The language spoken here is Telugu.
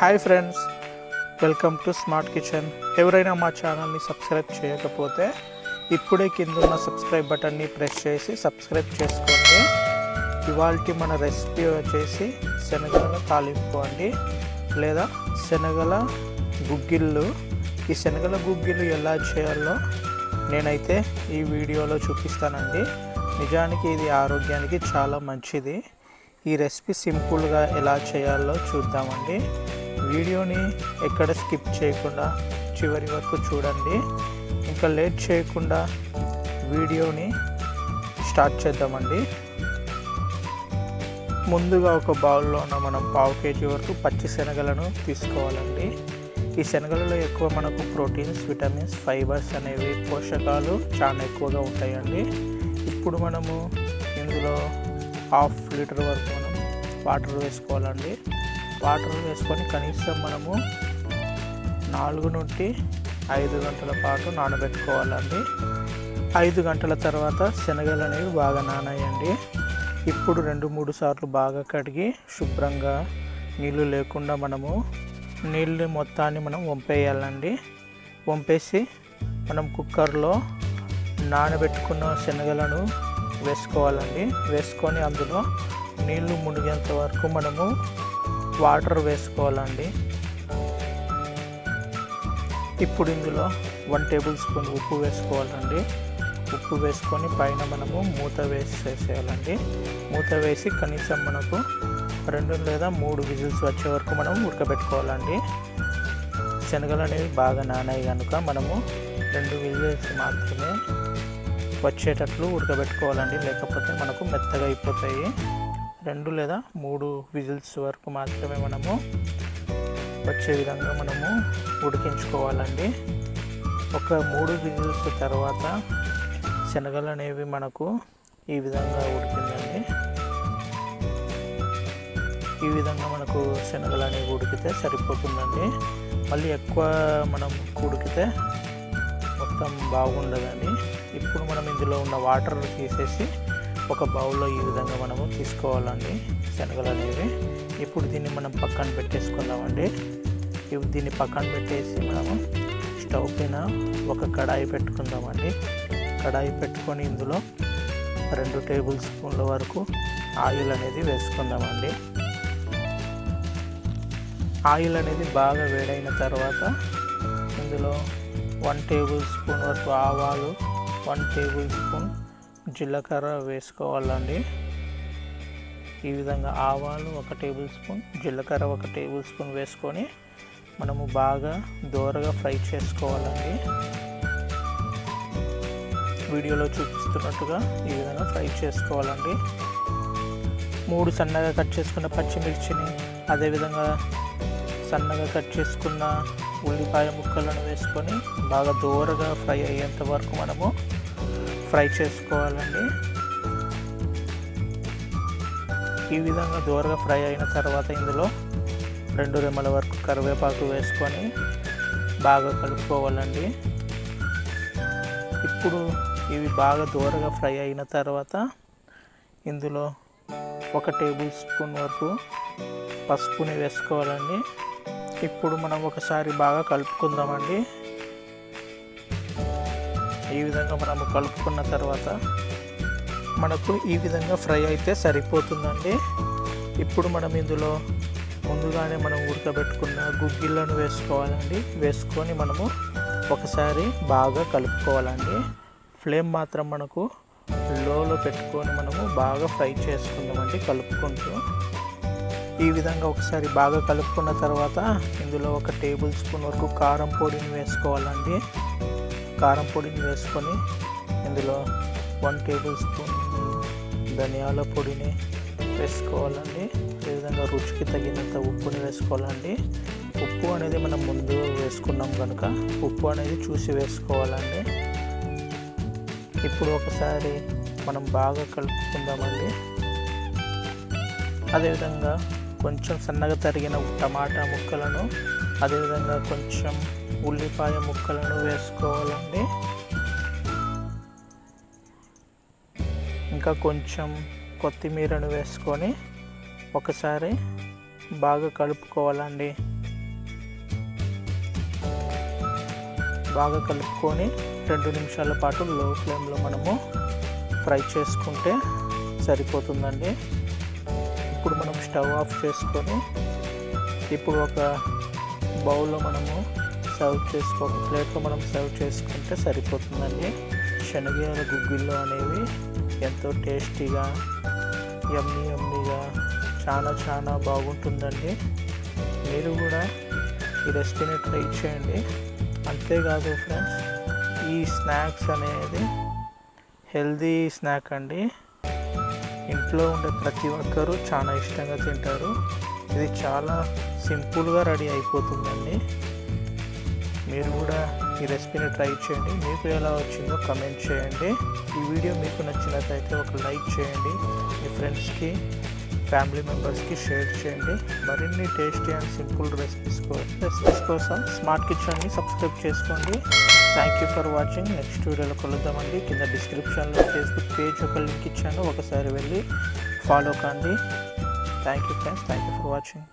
Hi friends welcome to smart kitchen ఎవరైనా మా ఛానల్ని సబ్స్క్రైబ్ చేయకపోతే ఇప్పుడే కింద ఉన్న సబ్స్క్రైబ్ బటన్ని ప్రెస్ చేసి సబ్స్క్రైబ్ చేసుకోండి. ఇవాళ మన రెసిపీ వచ్చేసి శనగల తాలింపు అండి. లేదా శనగల గుగ్గిళ్ళు. ఈ శనగల గుగ్గిళ్ళు ఎలా చేయాలో నేనైతే ఈ వీడియోలో చూపిస్తానండి. నిజానికి ఇది ఆరోగ్యానికి చాలా మంచిది. ఈ రెసిపీ సింపుల్గా ఎలా చేయాలో చూద్దామండి. వీడియోని ఎక్కడ స్కిప్ చేయకుండా చివరి వరకు చూడండి. ఇంకా లేట్ చేయకుండా వీడియోని స్టార్ట్ చేద్దామండి. ముందుగా ఒక బౌల్లోన మనం పావు కేజీ వరకు పచ్చి శనగలను తీసుకోవాలండి. ఈ శనగలలో ఎక్కువ మనకు ప్రోటీన్స్ విటమిన్స్ ఫైబర్స్ అనేవి పోషకాలు చాలా ఎక్కువగా ఉంటాయండి. ఇప్పుడు మనము ఇందులో హాఫ్ లీటర్ వరకు మనం వాటర్ వేసుకోవాలండి. వాటర్ వేసుకొని కనీసం మనము నాలుగు నుండి ఐదు గంటల పాటు నానబెట్టుకోవాలండి. ఐదు గంటల తర్వాత శనగలు అనేవి బాగా నానాయండి. ఇప్పుడు రెండు మూడు సార్లు బాగా కడిగి శుభ్రంగా నీళ్ళు లేకుండా మనము నీళ్ళు మొత్తాన్ని మనం వంపేయాలండి. వంపేసి మనం కుక్కర్లో నానబెట్టుకున్న శనగలను వేసుకోవాలండి. వేసుకొని అందులో నీళ్ళు మునిగేంత వరకు మనము వాటర్ వేసుకోవాలండి. ఇప్పుడు ఇందులో వన్ టేబుల్ స్పూన్ ఉప్పు వేసుకోవాలండి. ఉప్పు వేసుకొని పైన మనము మూత వేసేసేయాలండి. మూత వేసి కనీసం మనకు రెండు లేదా మూడు విజిల్స్ వచ్చే వరకు మనం ఉడకబెట్టుకోవాలండి. శనగలు అనేవి బాగా నానాయి కనుక మనము రెండు విజిల్స్ మాత్రమే వచ్చేటట్లు ఉడకబెట్టుకోవాలండి. లేకపోతే మనకు మెత్తగా అయిపోతాయి. రెండు లేదా మూడు విజిల్స్ వరకు మాత్రమే మనము వచ్చే విధంగా మనము ఉడికించుకోవాలండి. ఒక మూడు విజిల్స్ తర్వాత శనగలు అనేవి మనకు ఈ విధంగా ఉడికిందండి. ఈ విధంగా మనకు శనగలు అనేవి ఉడికితే సరిపోతుందండి. మళ్ళీ ఎక్కువ మనం ఉడికితే మొత్తం బాగుండదండి. ఇప్పుడు మనం ఇందులో ఉన్న వాటర్ తీసేసి ఒక బౌల్లో ఈ విధంగా మనము తీసుకోవాలండి. శనగలు అనేవి ఇప్పుడు దీన్ని మనం పక్కన పెట్టేసుకుందామండి. ఇప్పుడు దీన్ని పక్కన పెట్టేసి మనము స్టవ్ పైన ఒక కడాయి పెట్టుకుందామండి. కడాయి పెట్టుకొని ఇందులో రెండు టేబుల్ స్పూన్ల వరకు ఆయిల్ అనేది వేసుకుందామండి. ఆయిల్ అనేది బాగా వేడైన తర్వాత ఇందులో వన్ టేబుల్ స్పూన్ వరకు ఆవాలు వన్ టేబుల్ స్పూన్ జీలకర్ర వేసుకోవాలండి. ఈ విధంగా ఆవాలు ఒక టేబుల్ స్పూన్ జీలకర్ర ఒక టేబుల్ స్పూన్ వేసుకొని మనము బాగా దోరగా ఫ్రై చేసుకోవాలండి. వీడియోలో చూపిస్తున్నట్టుగా ఈ విధంగా ఫ్రై చేసుకోవాలండి. మూడు సన్నగా కట్ చేసుకున్న పచ్చిమిర్చిని అదేవిధంగా సన్నగా కట్ చేసుకున్న ఉల్లిపాయ ముక్కలను వేసుకొని బాగా దూరగా ఫ్రై అయ్యేంత వరకు మనము ఫ్రై చేసుకోవాలండి. ఈ విధంగా దూరగా ఫ్రై అయిన తర్వాత ఇందులో రెండు రెమ్మల వరకు కరివేపాకు వేసుకొని బాగా కలుపుకోవాలండి. ఇప్పుడు ఇవి బాగా దూరగా ఫ్రై అయిన తర్వాత ఇందులో ఒక టేబుల్ స్పూన్ వరకు పసుపుని వేసుకోవాలండి. ఇప్పుడు మనం ఒకసారి బాగా కలుపుకుందామండి. ఈ విధంగా మనము కలుపుకున్న తర్వాత మనకు ఈ విధంగా ఫ్రై అయితే సరిపోతుందండి. ఇప్పుడు మనం ఇందులో ముందుగానే మనం ఉడకబెట్టుకున్న గుగ్గిళ్ళను వేసుకోవాలండి. వేసుకొని మనము ఒకసారి బాగా కలుపుకోవాలండి. ఫ్లేమ్ మాత్రం మనకు లోలో పెట్టుకొని మనము బాగా ఫ్రై చేసుకుందామండి కలుపుకుంటూ. ఈ విధంగా ఒకసారి బాగా కలుపుకున్న తర్వాత ఇందులో ఒక టేబుల్ స్పూన్ వరకు కారం పొడిని వేసుకోవాలండి. కారం పొడిని వేసుకొని ఇందులో వన్ టేబుల్ స్పూన్ ధనియాల పొడిని వేసుకోవాలండి. అదేవిధంగా రుచికి తగినంత ఉప్పుని వేసుకోవాలండి. ఉప్పు అనేది మనం ముందు వేసుకున్నాం కనుక ఉప్పు అనేది చూసి వేసుకోవాలండి. ఇప్పుడు ఒకసారి మనం బాగా కలుపుకుందామండి. అదేవిధంగా కొంచెం సన్నగా తరిగిన టమాటా ముక్కలను అదేవిధంగా కొంచెం ఉల్లిపాయ ముక్కలను వేసుకోవాలండి. ఇంకా కొంచెం కొత్తిమీరను వేసుకొని ఒకసారి బాగా కలుపుకోవాలండి. బాగా కలుపుకొని రెండు నిమిషాల పాటు లో ఫ్లేమ్లో మనము ఫ్రై చేసుకుంటే సరిపోతుందండి. ఇప్పుడు మనం స్టవ్ ఆఫ్ చేసుకొని ఇప్పుడు ఒక బౌల్లో మనము సర్వ్ చేసుకో ప్లేట్లో మనం సర్వ్ చేసుకుంటే సరిపోతుందండి. శనగల గుగ్గిళ్ళు అనేవి ఎంతో టేస్టీగా యమ్మీ యమ్మీగా చాలా చాలా బాగుంటుందండి. మీరు కూడా ఈ రెసిపీని ట్రై చేయండి. అంతేకాదు ఫ్రెండ్స్ ఈ స్నాక్స్ అనేది హెల్దీ స్నాక్ అండి. ఇంట్లో ఉండే ప్రతి ఒక్కరూ చాలా ఇష్టంగా తింటారు. ఇది చాలా సింపుల్గా రెడీ అయిపోతుందండి. మీరు కూడా ఈ రెసిపీని ట్రై చేయండి. మీకు ఎలా వచ్చిందో కమెంట్ చేయండి. ఈ వీడియో మీకు నచ్చినట్లయితే ఒక లైక్ చేయండి. మీ ఫ్రెండ్స్కి ఫ్యామిలీ మెంబర్స్కి షేర్ చేయండి. మరిన్ని tasty and simple recipes recipes కోసం స్మార్ట్ కిచెన్ని సబ్స్క్రైబ్ చేసుకోండి. Thank you for watching next వీడియోలో కలుద్దామండి. కింద డిస్క్రిప్షన్లో ఫేస్బుక్ పేజ్ ఒక లింక్ ఇచ్చాను. ఒకసారి వెళ్ళి ఫాలో కండి. Thank you friends thank you for watching